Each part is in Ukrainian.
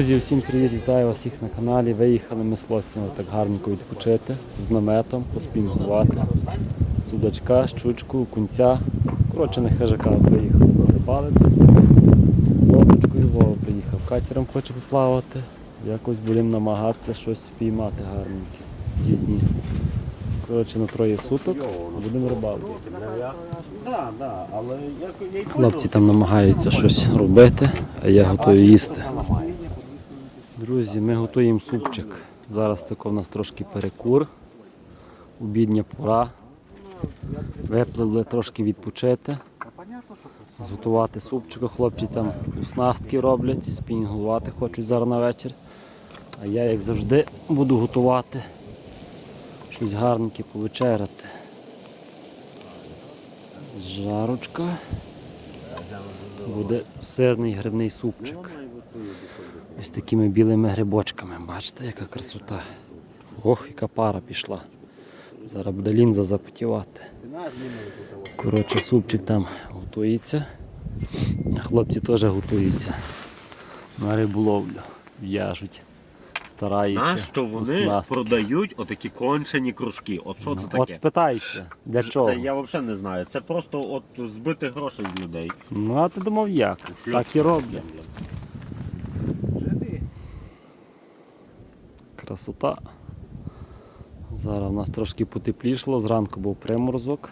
Друзі, всім привіт, вітаю вас всіх на каналі. Виїхали ми з хлопцями так гарненько відпочити з наметом, поспінгувати. Судачка, щучку, кунця. Коротше, на хижака приїхали порибалити. Лодочкою Вова приїхав катером, хоче поплавати. Якось будемо намагатися щось піймати гарненьке ці дні. Коротше, на троє суток будемо рибалити. Хлопці там намагаються щось робити, а я готую їсти. Друзі, ми готуємо супчик. Зараз тако в нас трошки перекур, обідня пора. Випливли трошки відпочити. Зготувати супчик, хлопці там оснастки роблять, спінгувати хочуть зараз на вечір. А я, як завжди, буду готувати щось гарненьке повечеряти. Жарочка. Буде сирний грибний супчик. Ось такими білими грибочками. Бачите, яка красота. Ох, яка пара пішла. Зараз буде лінза запотівати. Коротше, супчик там готується. Хлопці теж готуються. На риболовлю. В'яжуть. Стараються. Нащо вони оснастки. продають отакі кончені кружки? От що це От спитайся, для чого? Це я взагалі не знаю. Це просто от збити грошей з людей. Ну а ти думав як? Так і роблять. Красота. Зараз у нас трошки потеплішло, зранку був приморозок.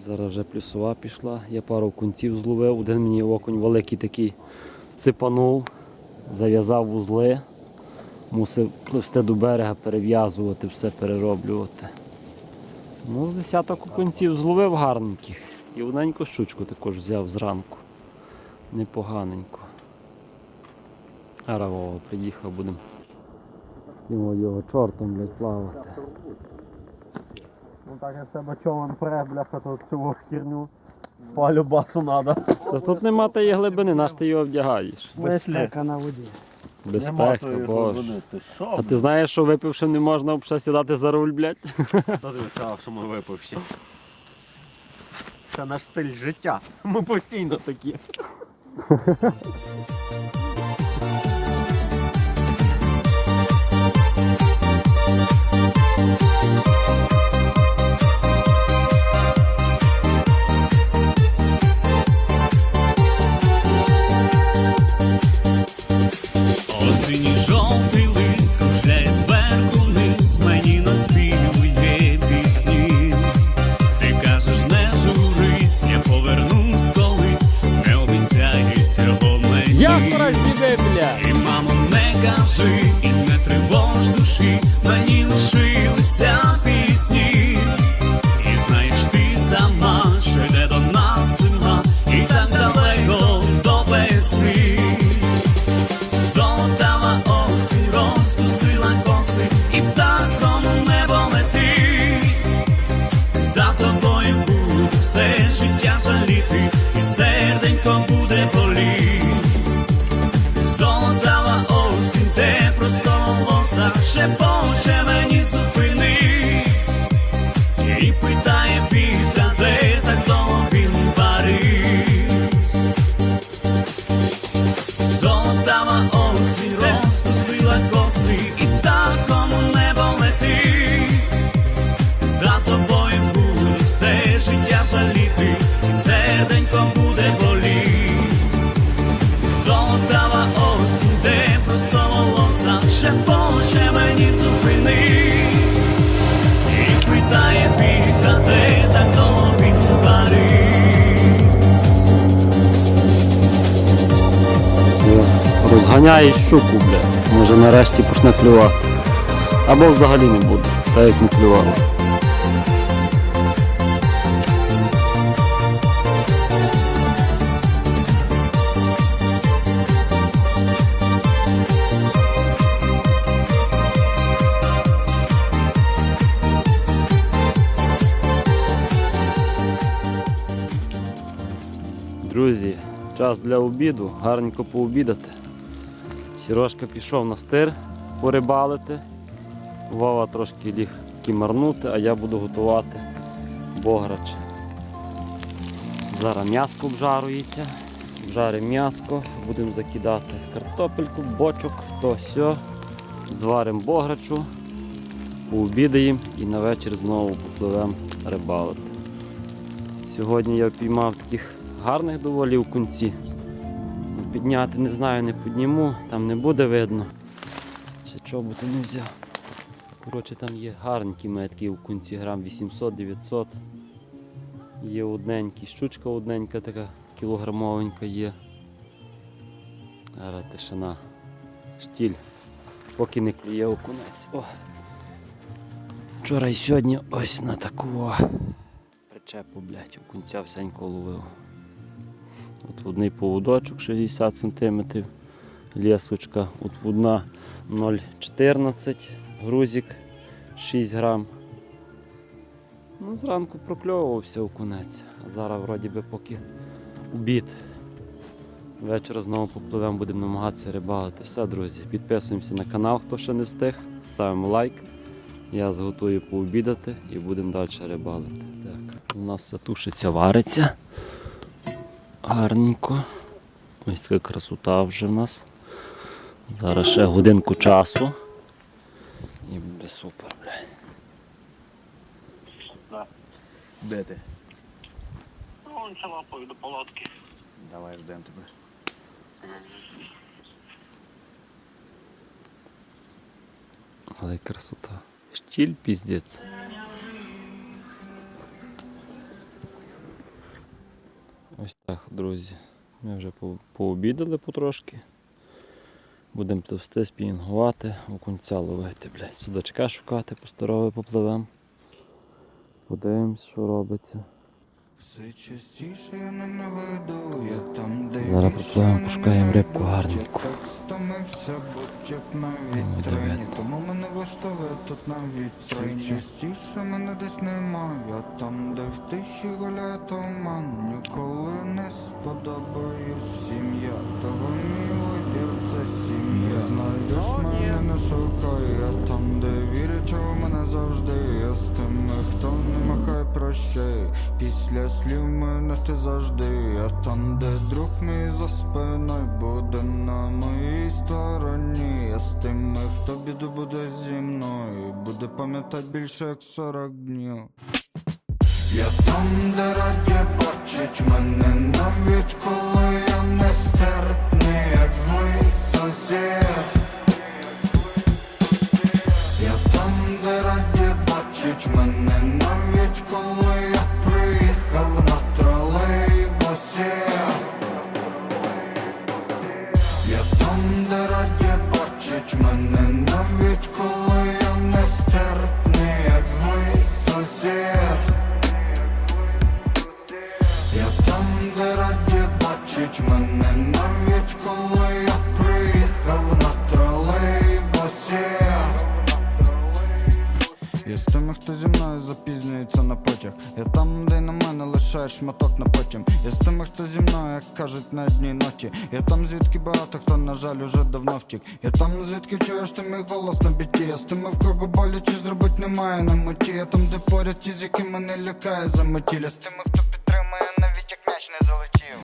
Зараз вже плюсова пішла. Я пару кунців зловив, один мені окунь великий такий ципанув, зав'язав вузли, мусив пливсти до берега, перев'язувати, все перероблювати. Ну, з десяток окунців зловив гарненьких. І одненьку щучку також взяв зранку. Непоганенько. А приїхав, будемо йому його чортом блядь, плавати. Ну так як в тебе човен пре, бляха, то цю херню по любасу надо. Тут нема тієї глибини, наш ти його вдягаєш. Безпека на воді. Безпека, боже. А ти знаєш, що випивши не можна взагалі сідати за руль, блядь? Хто ти сказав, що ми випивші? Це наш стиль життя. Ми постійно такі. lugar. Життя Золотава осінь, де просто волоса, шепоче мені зупинись. І питає вітра, де так довго він парить. Розганяє щуку, бля. Може нарешті почне клювати. Або взагалі не буде, так як не клювало. Друзі, час для обіду, гарненько пообідати. Сірошка пішов на стир порибалити. Вова трошки ліг кімарнути, а я буду готувати бограч. Зараз м'яско обжарується. Жаримо м'яско, будемо закидати картопельку, бочок, то все. Зваримо бограчу, пообідаємо і на вечір знову попливемо рибалити. Сьогодні я піймав таких гарних доволі окунці. Підняти не знаю, не підніму, там не буде видно. Ще чоботи не взяв. Коротше, там є гарненькі мене такі окунці, грам 800-900. Є одненькі, щучка одненька така кілограмовенька є. Зараз тишина. Штіль. Поки не клює окунець. О. Вчора і сьогодні ось на таку причепу, блядь, окунця всенько ловив. От одний поводочок 60 см, лісочка, от одна 0,14 грузик 6 грам. Ну, зранку прокльовувався окунець, а зараз вроді би поки обід. Ввечері знову попливемо, будемо намагатися рибалити. Все, друзі, підписуємося на канал, хто ще не встиг, ставимо лайк. Я зготую пообідати і будемо далі рибалити. Так, у нас все тушиться, вариться. Гарненько. Ось така красота вже в нас. Зараз ще годинку часу. І буде супер, блядь. Де ти? Ну, он це лапою до палатки. Давай ждемо тебе. Але красота. Щіль піздець. Ось так, друзі. Ми вже пообідали потрошки. Будемо товсти, спінгувати, окунця ловити, блядь. Судачка шукати, по попливемо. Подивимось, що робиться. Зараз вічно попливемо, не пошукаємо рибку наведу. гарненьку. Я так стомився, будь як на Думаю, вітрині. Тому мене влаштовує тут на вітрині Все частіше мене десь нема. Я там, де в тиші гуляє туман. Ніколи не сподобаюсь я Того мій вибір це сім'я. Знайдеш мене не Я там, де вірять у мене завжди. Я з тими, хто не махає прощай. Після слів мене ти завжди. Я там, де друг мій за спиною Буде на моїй стороні. Я з тими, хто біду буде зі мною. Буде пам'ятати більше як 40 днів. Я там, де раді бачить мене навіть коли я не стерпний, як злий сусід. Бачить мене навіть лишає шматок на потім. Я з тими, хто зі мною, як кажуть, на одній ноті. Я там, звідки багато хто, на жаль, уже давно втік. Я там, звідки чуєш ти мій голос на біті. Я з тими, в кого боляче зробить немає на меті. Я там, де поряд ті, з якими не лякає заметіль. Я з тими, хто підтримує навіть як м'яч не залетів.